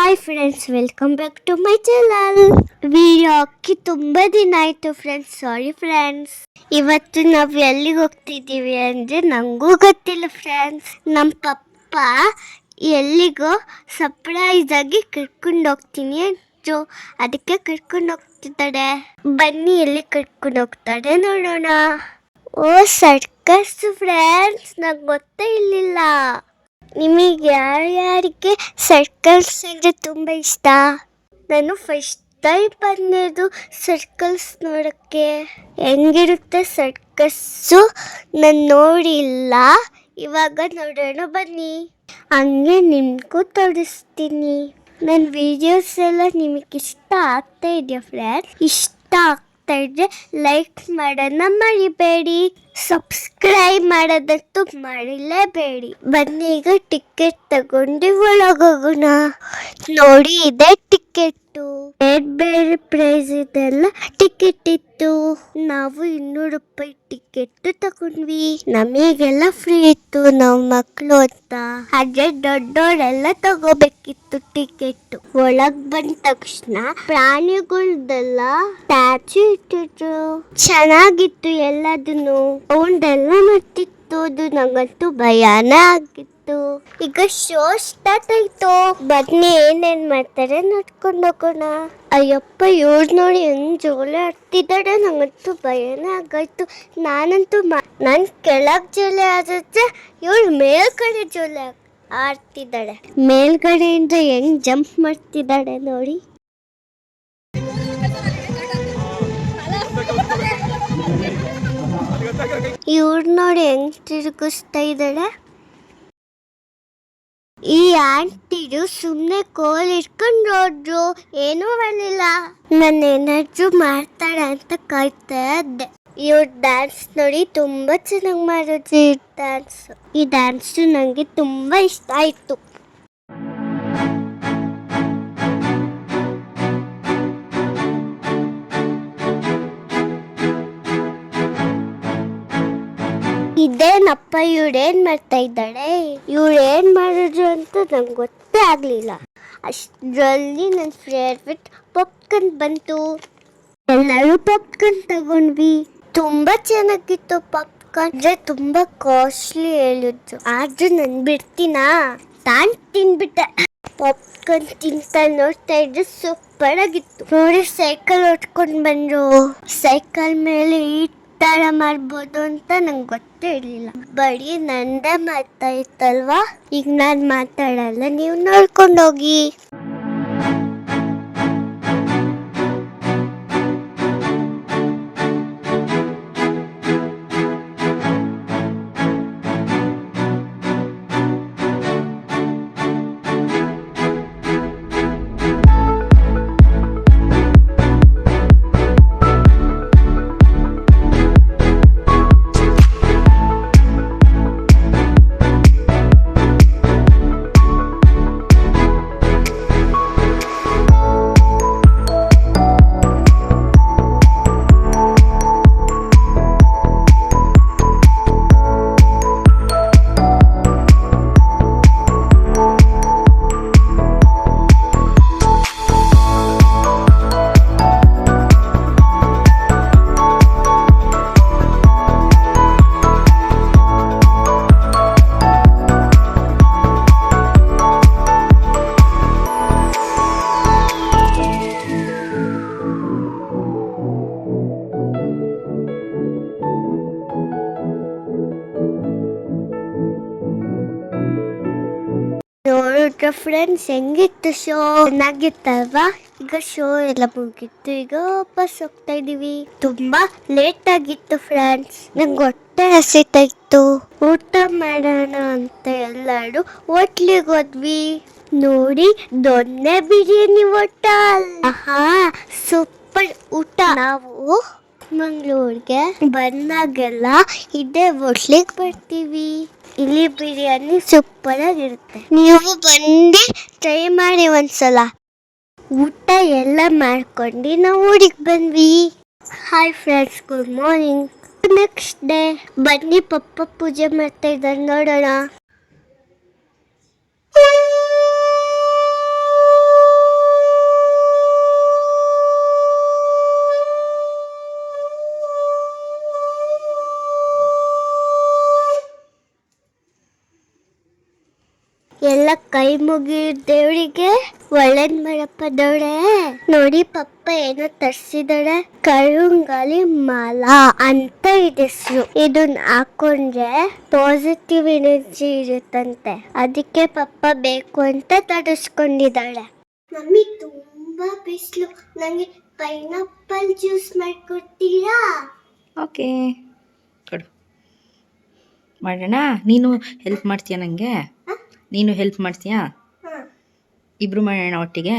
Hi friends welcome back to my channel video ಹಾಕಿ ತುಂಬ ದಿನ ಆಯಿತು ಫ್ರೆಂಡ್ಸ್ ಸಾರಿ ಫ್ರೆಂಡ್ಸ್ ಇವತ್ತು ನಾವು ಎಲ್ಲಿಗೆ ಹೋಗ್ತಿದ್ದೀವಿ ಅಂದರೆ ನನಗೂ ಗೊತ್ತಿಲ್ಲ ಫ್ರೆಂಡ್ಸ್ ನಮ್ಮ ಪಪ್ಪ ಎಲ್ಲಿಗೋ ಸರ್ಪ್ರೈಸ್ ಆಗಿ ಕರ್ಕೊಂಡು ಹೋಗ್ತೀನಿ ಜೋ ಅದಕ್ಕೆ ಕರ್ಕೊಂಡು ಹೋಗ್ತಿದ್ದಾಳೆ. ಬನ್ನಿ ಎಲ್ಲಿ ಕರ್ಕೊಂಡು ಹೋಗ್ತಾಳೆ ನೋಡೋಣ. ಓ ಸರ್ಕಸ್ ಫ್ರೆಂಡ್ಸ್ ನಂಗೆ ಗೊತ್ತೇ ಇರಲಿಲ್ಲ ನಿಮಗೆ ಯಾರ್ಯಾರಿಗೆ ಸರ್ಕಲ್ಸ್ ಅಂದರೆ ತುಂಬ ಇಷ್ಟ? ನಾನು ಫಸ್ಟ್ ಟೈಮ್ ಬಂದಿದ್ದು ಸರ್ಕಲ್ಸ್ ನೋಡೋಕ್ಕೆ. ಹೆಂಗಿರುತ್ತೆ ಸರ್ಕಸ್ಸು ನಾನು ನೋಡಿಲ್ಲ. ಇವಾಗ ನೋಡೋಣ ಬನ್ನಿ. ಹಂಗೆ ನಿಮಗೂ ತೋರಿಸ್ತೀನಿ. ನನ್ನ ವೀಡಿಯೋಸ್ ಎಲ್ಲ ನಿಮಗೆ ಇಷ್ಟ ಆಗ್ತಾ ಇದೆಯಾ ಫ್ರೆಂಡ್ ಇಷ್ಟ ಆಗ್ತಾ ಇದ್ರೆ ಲೈಕ್ ಮಾಡೋಣ ಮರಿಬೇಡಿ. ಸಬ್ಸ್ಕ್ರೈಬ್ ಮಾಡೋದಂತೂ ಮಾಡಿಲೇಬೇಡಿ ಬನ್ನಿ ಈಗ ಟಿಕೆಟ್ ತಗೊಂಡು ಒಳಗೋಗೋಣ. ನೋಡಿ ಇದೆ ಟಿಕೆಟ್ಟು ಬೇರೆ ಬೇರೆ ಪ್ರೈಸ್ ಇದೆಲ್ಲ ಟಿಕೆಟ್ ಇತ್ತು. ನಾವು ಇನ್ನೂರು ರೂಪಾಯಿ ಟಿಕೆಟ್ ತಗೊಂಡ್ವಿ. ನಮಗೆಲ್ಲ ಫ್ರೀ ಇತ್ತು ನಾವು ಮಕ್ಕಳು ಅಂತ. ಹಾಗೆ ದೊಡ್ಡವರೆಲ್ಲ ತಗೋಬೇಕಿತ್ತು ಟಿಕೆಟ್. ಒಳಗ್ ಬಂದ ತಕ್ಷಣ ಪ್ರಾಣಿಗಳ್ದೆಲ್ಲ ಸ್ಟ್ಯಾಚು ಇಟ್ಟಿದ್ರು. ಚೆನ್ನಾಗಿತ್ತು ಎಲ್ಲದನ್ನು. ಸೌಂಡೆಲ್ಲ ಮಾಡ್ತಿತ್ತು ಅದು ನಂಗಂತೂ ಭಯಾನ ಆಗಿತ್ತು. ಈಗ ಶೋ ಸ್ಟಾರ್ಟ್ ಆಯ್ತು. ಬನ್ನಿ ಏನೇನ್ ಮಾಡ್ತಾರೆ ನೋಡ್ಕೊಂಡು ಹೋಗೋಣ. ಅಯ್ಯಪ್ಪ, ಇವ್ರು ನೋಡಿ ಹೆಂಗ್ ಜೋಲೆ ಆಡ್ತಿದ್ದಾಳೆ ನಂಗಂತೂ ಭಯನೇ ಆಗೋಯ್ತು. ನಾನಂತೂ ನಾನು ಕೆಳಗ್ ಜೋಲೆ ಆದ್ರೆ ಇವಳು ಮೇಲ್ಗಡೆ ಜೋಲೆ ಆಡ್ತಿದ್ದಾಳೆ ಮೇಲ್ಗಡೆಯಿಂದ ಹೆಂಗ್ ಜಂಪ್ ಮಾಡ್ತಿದ್ದಾಳೆ ನೋಡಿ. ಇವ್ರು ನೋಡಿ ಹೆಂಗ್ ತಿರುಗಿಸ್ತಾ ಇದ್ದಾಳೆ ಈ ಆಂಟಿರು ಸುಮ್ಮನೆ ಕೋಲ್ ಇಟ್ಕೊಂಡು ಹೋದ್ರು ಏನೂ ಬರಲಿಲ್ಲ ನನ್ನ ಏನಾದ್ರು ಮಾಡ್ತಾಳೆ ಅಂತ ಕಾಯ್ತಾ ಇದ್ದೆ. ಇವ್ರ ಡ್ಯಾನ್ಸ್ ನೋಡಿ ತುಂಬ ಚೆನ್ನಾಗಿ ಮಾಡೋದು ಈ ಡ್ಯಾನ್ಸ್ ಈ ಡ್ಯಾನ್ಸ್ ನನಗೆ ತುಂಬ ಇಷ್ಟ ಆಯ್ತು. ಇದೇನಪ್ಪ ಇವಳೇನ್ ಮಾಡ್ತಾ ಇದ್ದಾಳೆ? ಏನ್ ಮಾಡಿದ್ರು ಅಂತ ನಂಗೆ ಗೊತ್ತೇ ಆಗ್ಲಿಲ್ಲ. ಅಷ್ಟರಲ್ಲಿ ನನ್ನ ಫೇವ್ರೆಟ್ ಪಾಪ್ಕಾರ್ನ್ ಬಂತು. ಎಲ್ಲರೂ ಪಾಪ್ಕಾರ್ನ್ ತಗೊಂಡ್ವಿ. ತುಂಬಾ ಚೆನ್ನಾಗಿತ್ತು ಪಾಪ್ಕಾರ್ನ್ ಅಂದ್ರೆ ತುಂಬಾ ಕಾಸ್ಟ್ಲಿ ಹೇಳಿದ್ರು ಆದ್ರೂ ನನ್ ಬಿಡ್ತೀನಾ? ತಾನ್ ತಿನ್ಬಿಟ್ಟೆ. ಪಾಪ್ಕಾರ್ನ್ ತಿಂತ ನೋಡ್ತಾ ಇದ್ರೆ ಸೂಪರ್ ಆಗಿತ್ತು. ನೋಡಿ ಸೈಕಲ್ ಹೊಡ್ಕೊಂಡು ಬಂದ್ರು. ಸೈಕಲ್ ಮೇಲೆ ತರ ಮಾಡ್ಬೋದು ಅಂತ ನಂಗೆ ಗೊತ್ತೇ ಇರಲಿಲ್ಲ. ಬರೀ ನಂದೇ ಮಾಡ್ತಾ ಇತ್ತಲ್ವಾ ಈಗ ನಾನು ಮಾತಾಡಲ್ಲ, ನೀವು ನೋಡ್ಕೊಂಡು ನೋಡಿದ್ರ ಫ್ರೆಂಡ್ಸ್ ಹೆಂಗಿತ್ತು ಶೋ ಚೆನ್ನಾಗಿತ್ತಲ್ವಾ? ಈಗ ಶೋ ಎಲ್ಲ ಮುಗಿತ್ತು ಈಗ ವಾಪಸ್ ಹೋಗ್ತಾ ಇದೀವಿ. ತುಂಬಾ ಲೇಟ್ ಆಗಿತ್ತು ಫ್ರೆಂಡ್ಸ್ ನಂಗೆ ಹೊಟ್ಟೆ ಹಸಿತಾ ಇತ್ತು. ಊಟ ಮಾಡೋಣ ಅಂತ ಎಲ್ಲರೂ ಹೋಟ್ಲಿಗೆ ಹೋದ್ವಿ. ನೋಡಿ, ದೊನ್ನೆ ಬಿರಿಯಾನಿ ಊಟ ಹಾ ಸೂಪರ್ ಊಟ. ನಾವು ಮಂಗಳೂರಿಗೆ ಬಂದಾಗೆಲ್ಲ ಇದೇ ಹೋಟ್ಲಿಗೆ ಬರ್ತೀವಿ. ಇಲ್ಲಿ ಬಿರಿಯಾನಿ ಸೂಪರ್ ಆಗಿರುತ್ತೆ ನೀವು ಬಂದು ಟ್ರೈ ಮಾಡಿ ಒಂದ್ಸಲ. ಊಟ ಎಲ್ಲ ಮಾಡ್ಕೊಂಡು ನಾವು ಊರಿಗೆ ಬಂದ್ವಿ. Hi friends good morning next day ಬನ್ನಿ ಪಪ್ಪ ಪೂಜೆ ಮಾಡ್ತಾ ಇದ್ದಾರೆ ನೋಡೋಣ. ಎಲ್ಲ ಕೈ ಮುಗಿ ದೇವರಿಗೆ ಒಳ್ಳೇದ್ ಮಾಡಪ್ಪ ದೇವ್ರೆ ನೋಡಿ ಪಪ್ಪ ಏನೋ ತರ್ಸಿದಾಳೆ ಕರುಂಗಾಲಿ ಮಾಲ ಅಂತ ಇದೆ ಇದನ್ ಇದನ್ನ ಹಾಕೊಂಡ್ರೆ ಪಾಸಿಟಿವ್ ಎನರ್ಜಿ ಇರುತ್ತಂತೆ. ಅದಕ್ಕೆ ಪಪ್ಪ ಬೇಕು ಅಂತ ತರಿಸ್ಕೊಂಡಿದ್ದಾಳೆ ಮಮ್ಮಿ ತುಂಬಾ ಬಿಸಿಲು. ನನಗೆ ಪೈನಾಪಲ್ ಜ್ಯೂಸ್ ಮಾಡ್ಕೊಡ್ತೀರಾ? ಓಕೆ. ಕೊಡು. ಮಾಡೋಣ? ನೀನು ಹೆಲ್ಪ್ ಮಾಡ್ತೀಯಾ ನನಗೆ ನೀನು ಹೆಲ್ಪ್ ಮಾಡ್ತೀಯಾ? ಇಬ್ರು ಮಾಡೋಣ ಒಟ್ಟಿಗೆ?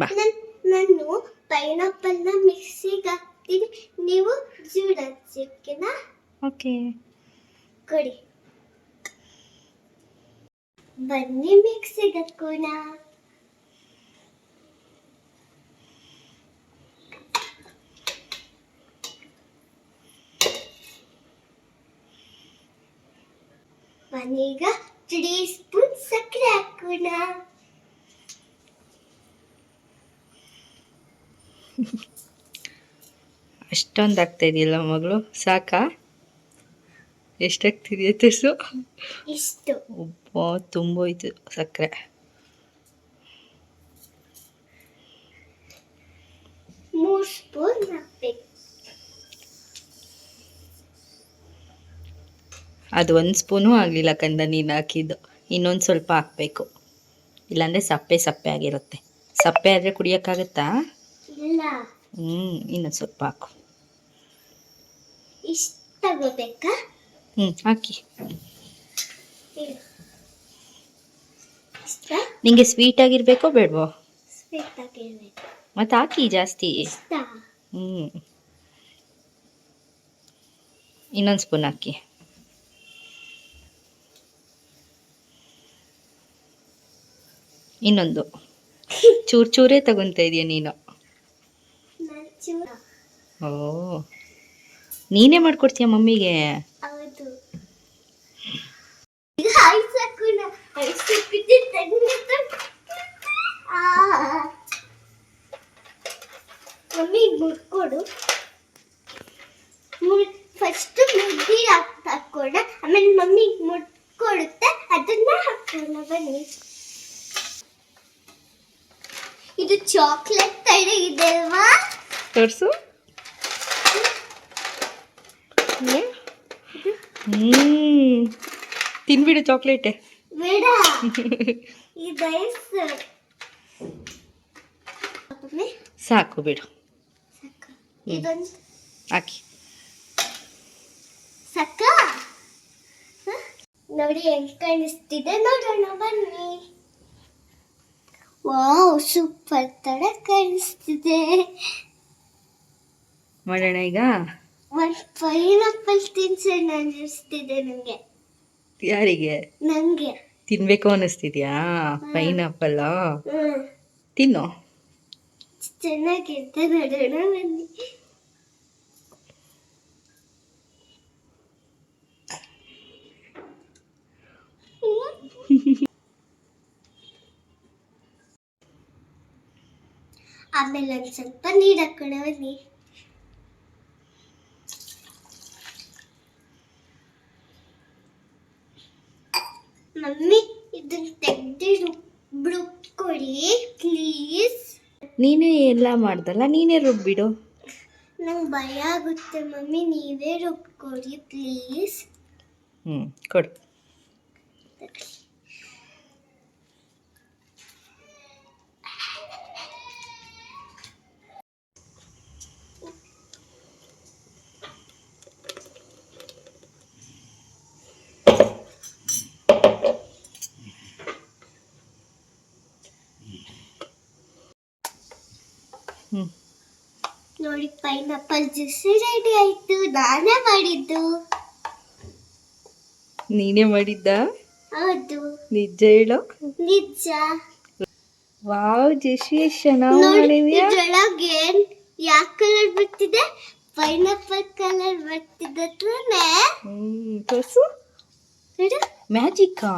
ಬಾ. ನಾನು ಪೈನಾಪಲ್ನ ಮಿಕ್ಸಿಗೆ ಹಾಕ್ತೀನಿ. ನೀವು ಜ್ಯೂಸ್ ಹಚ್ಚಿಕ್ಕಿನ? ಓಕೆ. ಕೊಡಿ. ಬನ್ನಿ ಮಿಕ್ಸಿಗೆ ಹಾಕೋಣ. ಬನ್ನೀಗ ತ್ರೀ ಸ್ಪೂನ್ ಸಕ್ಕರೆ ಹಾಕೋಣ ಅಷ್ಟೊಂದು ಆಗ್ತಾ ಇದೆಯಲ್ಲ ಮಗಳು? ಸಾಕಾ? ಎಷ್ಟಾಗ್ತಿದೆಯಾ ತರ್ಸು ಇಷ್ಟು. ಒಬ್ಬ ತುಂಬೋಯ್ತು ಸಕ್ಕರೆ. ಮೂರು ಸ್ಪೂನ್ ಹಾಕ್ಬೇಕು. ಅದು ಒಂದು ಸ್ಪೂನು ಆಗಲಿಲ್ಲ ಕಂದ ನೀನು ಹಾಕಿದ್ದು. ಇನ್ನೊಂದು ಸ್ವಲ್ಪ ಹಾಕಬೇಕು. ಇಲ್ಲಾಂದರೆ ಸಪ್ಪೆ ಸಪ್ಪೆ ಆಗಿರುತ್ತೆ. ಸಪ್ಪೆ ಆದರೆ ಕುಡಿಯೋಕ್ಕಾಗತ್ತಾ? ಹ್ಞೂ ಇನ್ನೊಂದು ಸ್ವಲ್ಪ ಹಾಕು. ಹ್ಞೂ ಹಾಕಿ. ನಿಂಗೆ ಸ್ವೀಟ್ ಆಗಿರ್ಬೇಕೋ ಬೇಡವೋ? ಮತ್ತೆ ಹಾಕಿ ಜಾಸ್ತಿ. ಹ್ಞೂ ಇನ್ನೊಂದು ಸ್ಪೂನ್ ಹಾಕಿ. ಇನ್ನೊಂದು. ಚೂರ್ ಚೂರೇ ತಗೊತಾ ಇದೀಯ ನೀನು. ಓ. ನೀನೇ ಮಾಡ್ಕೊಡ್ತೀಯ ಮಮ್ಮಿಗೆ? ಮಮ್ಮಿ ಮುಡ್ಕೊಡು ಮುಡ್ ಫಸ್ಟ್ ಮುದ್ದಿ ಹಾಕೋಣ ಆಮೇಲೆ ಮಮ್ಮಿ ಮುಡ್ಕೊಡುತ್ತೆ ಅದನ್ನ ಹಾಕೋಣ ಬನ್ನಿ ಇದು ಚಾಕ್ಲೇಟ್ ತಡೆ ಇದೆ ಅಲ್ವಾ? ತೋರಿಸು. ಹ್ಞೂ ತಿನ್ಬಿಡು ಚಾಕ್ಲೇಟೆ ಬೇಡ. ಇದು ಐಸ್ ಸಾಕು ಬಿಡು. ಸಾಕು. ಇದೊಂದು. ಹಾಕಿ. ಸಕ್ಕ ಹ? ನೋಡಿ ಹೆಂಗ್ ಕಾಣಿಸ್ತಿದೆ ನೋಡೋಣ ಬನ್ನಿ. ವಾವ್ ಸೂಪರ್ ತರ ಕಾಣಿಸ್ತಿದೆ. ಮಾಡೋಣ ಈಗ? ಒಂದು ಪೈನಾಪಲ್ ತಿನ್ಸೋಣ ಅನ್ನಿಸ್ತಿದೆ ನಂಗೆ ಯಾರಿಗೆ? ನಂಗೆ. ತಿನ್ಬೇಕು ಅನ್ನಿಸ್ತಿದ್ಯಾ? ಪೈನಾಪಲ್ ತಿನ್ನೋ. ಚೆನ್ನಾಗಿರುತ್ತೆ ನೋಡೋಣ ಬನ್ನಿ. ಆಮೇಲೆ ಒಂದು ಸ್ವಲ್ಪ ನೀರು ಹಾಕೋಣ ಬನ್ನಿ. ಮಮ್ಮಿ ಇದನ್ನ ತೆಗ್ದು ರುಬ್ಕೊಡಿ ಪ್ಲೀಸ್. ನೀನೇ ಎಲ್ಲ ಮಾಡ್ದಲ್ಲ ನೀನೇ ರುಬ್ಬಿಡು. ನಂಗೆ ಭಯ ಆಗುತ್ತೆ ಮಮ್ಮಿ ನೀವೇ ರುಬ್ಕೊಡಿ ಪ್ಲೀಸ್. ಹ್ಞೂ ಕೊಡು. ನೋಡಿ ಪೈನಾಪಲ್ ಜ್ಯೂಸ್ ರೆಡಿ ಆಯ್ತು. ನಾನೇ ಮಾಡಿದ್ದು. ನೀನೇ ಮಾಡಿದ್ದ? ಹೌದು. ನಿಜ ಹೇಳು. ನಿಜ. ವಾವ್ ಎಷ್ಟು ಚೆನ್ನಾಗಿ ನೋಡಿ ಮಾಡಿದ್ಯಾ? ಇದ್ರೊಳಗೆ ಯಾವ ಕಲರ್ ಬರ್ತಿದೆ? ಪೈನಾಪಲ್ ಕಲರ್ ಬರ್ತಿದೆ ತಾನೇ ಹ್ಮ್ ತೋರಿಸು. ನೋಡು. ಮ್ಯಾಜಿಕ್ಕಾ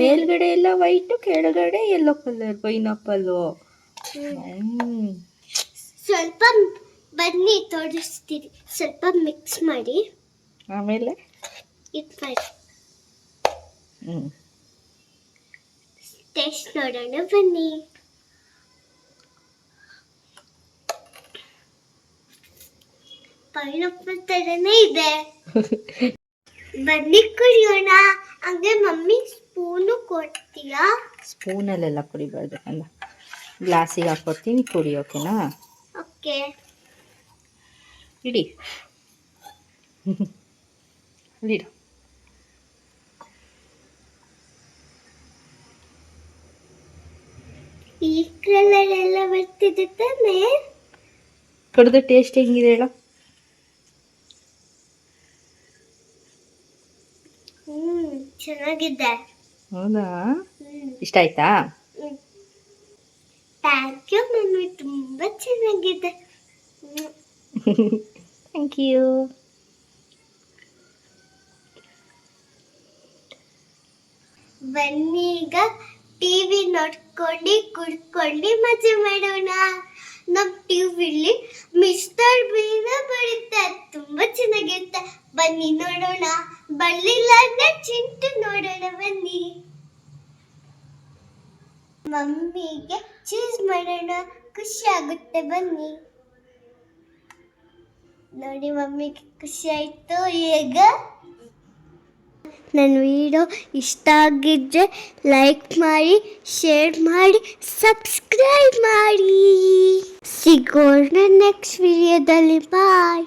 ಮೇಲ್ಗಡೆ ಎಲ್ಲ ವೈಟ್ ಕೆಳಗಡೆ ಎಲ್ಲೋ ಕಲರ್ ಪೈನಾಪಲ್ ಸ್ವಲ್ಪ ಬನ್ನಿ ತೋರಿಸ್ತೀರಿ. ಸ್ವಲ್ಪ ಮಿಕ್ಸ್ ಮಾಡಿ. ಆಮೇಲೆ? ಇದು ಮಾಡಿ. ಟೇಸ್ಟ್ ನೋಡೋಣ ಬನ್ನಿ. ಪೈನಾಪಲ್ ತರನೇ ಇದೆ. ಬನ್ನಿ ಕುಡಿಯೋಣ. ಹಂಗೆ ಮಮ್ಮಿ ಸ್ಪೂನು ಕೊಡ್ತೀಯಾ? ಸ್ಪೂನಲ್ಲೆಲ್ಲ ಕುಡಿಬಾರ್ದು ಅಲ್ಲ? ಗ್ಲಾಸಿಗೆ ಹಾಕೊಡ್ತೀನಿ ಕುಡಿ ಓಕೆನಾ ಓಕೆ ಇಡಿ. ಈ ಕಲರ್ ಎಲ್ಲ ಬರ್ತಿದೆ ತಾನೇ? ಕುಡಿದು ಟೇಸ್ಟ್ ಹೆಂಗಿದೆ ಹೇಳು. ಹ್ಮ್ ಚೆನ್ನಾಗಿದೆ. ಹೌದಾ? ಇಷ್ಟ ಆಯ್ತಾ? Thank you mummy. ತುಂಬಾ ಚೆನ್ನಾಗಿದೆ. ಥ್ಯಾಂಕ್ ಯು ಬನ್ನೀಗ ಟಿವಿ ನೋಡ್ಕೊಂಡು ಕುಡ್ಕೊಂಡು ಮಜಾ ಮಾಡೋಣ. ನಮ್ ಟಿವಿಲಿ ಮಿಸ್ಟರ್ ಬೀನ ಬರುತ್ತೆ. ತುಂಬಾ ಚೆನ್ನಾಗಿರುತ್ತೆ. ಬನ್ನಿ ನೋಡೋಣ. ಬರ್ಲಿಲ್ಲ ಅಂದ್ರೆ ಚಿಂಟು ನೋಡೋಣ ಬನ್ನಿ. ಮಮ್ಮಿಗೆ ಚೀಸ್ ಮಾಡೋಣ. ಖುಷಿ ಆಗುತ್ತೆ ಬನ್ನಿ. ನೋಡಿ ಮಮ್ಮಿಗೆ ಖುಷಿ ಆಯಿತು ಈಗ ನನ್ನ ವಿಡಿಯೋ ಇಷ್ಟ ಆಗಿದ್ರೆ ಲೈಕ್ ಮಾಡಿ ಶೇರ್ ಮಾಡಿ ಸಬ್ಸ್ಕ್ರೈಬ್ ಮಾಡಿ. ಸಿಗೋಣ ನೆಕ್ಸ್ಟ್ ವಿಡಿಯೋದಲ್ಲಿ ಬಾಯ್